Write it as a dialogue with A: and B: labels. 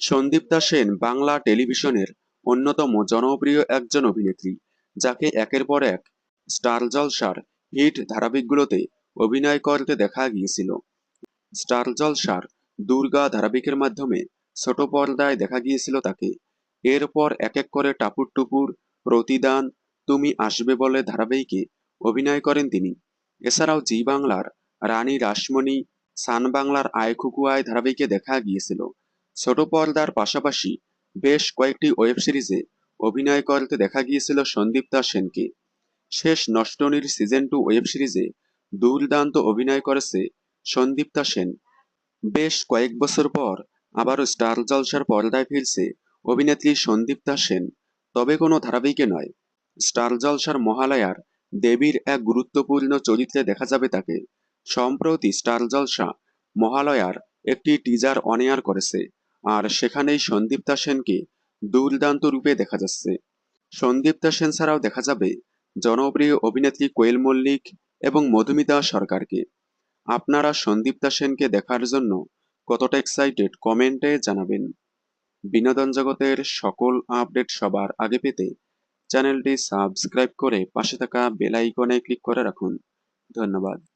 A: সন্দীপ্তা সেন বাংলা টেলিভিশনের অন্যতম জনপ্রিয় একজন অভিনেত্রী, যাকে একের পর এক স্টার জলসার হিট ধারাবাহিকগুলোতে অভিনয় করতে দেখা গিয়েছিল। স্টার জলসার দুর্গা ধারাবাহিকের মাধ্যমে ছোট পর্দায় দেখা গিয়েছিল তাকে। এরপর এক এক করে টাপুর টুপুর, প্রতিদান, তুমি আসবে বলে ধারাবাহিকে অভিনয় করেন তিনি। এছাড়াও জি বাংলার রানী রাসমণি, সান বাংলার আয় খুকু আয় ধারাবাহিকে দেখা গিয়েছিল। ছোট পর্দার পাশাপাশি বেশ কয়েকটি ওয়েব সিরিজে অভিনয় করতে দেখা গিয়েছিল সন্দীপ্তা সেনকে। শেষ নষ্টনীর সিজন টু ওয়েব সিরিজে দুর্দান্ত অভিনয় করেছে সন্দীপ্তা সেন। বেশ কয়েক বছর পর আবারও স্টার জলসার পর্দায় ফিরছে অভিনেত্রী সন্দীপ্তা সেন। তবে কোনো ধারাবাহিকে নয়, স্টার জলসার মহালয়ার দেবীর এক গুরুত্বপূর্ণ চরিত্রে দেখা যাবে তাকে। সম্প্রতি স্টার জলসা মহালয়ার একটি টিজার অনেয়ার করেছে। আর সেখানেই সন্দীপ্তা সেনকে দুর্দান্ত রূপে দেখা যাচ্ছে। সন্দীপ্তা সেন ছাড়াও দেখা যাবে জনপ্রিয় অভিনেত্রী কোয়েল মল্লিক এবং মধুমিতা সরকারকে। আপনারা সন্দীপ্তা সেনকে দেখার জন্য কতটা এক্সাইটেড কমেন্টে জানাবেন। বিনোদন জগতের সকল আপডেট সবার আগে পেতে চ্যানেলটি সাবস্ক্রাইব করে পাশে থাকা বেল আইকনে ক্লিক করে রাখুন। ধন্যবাদ।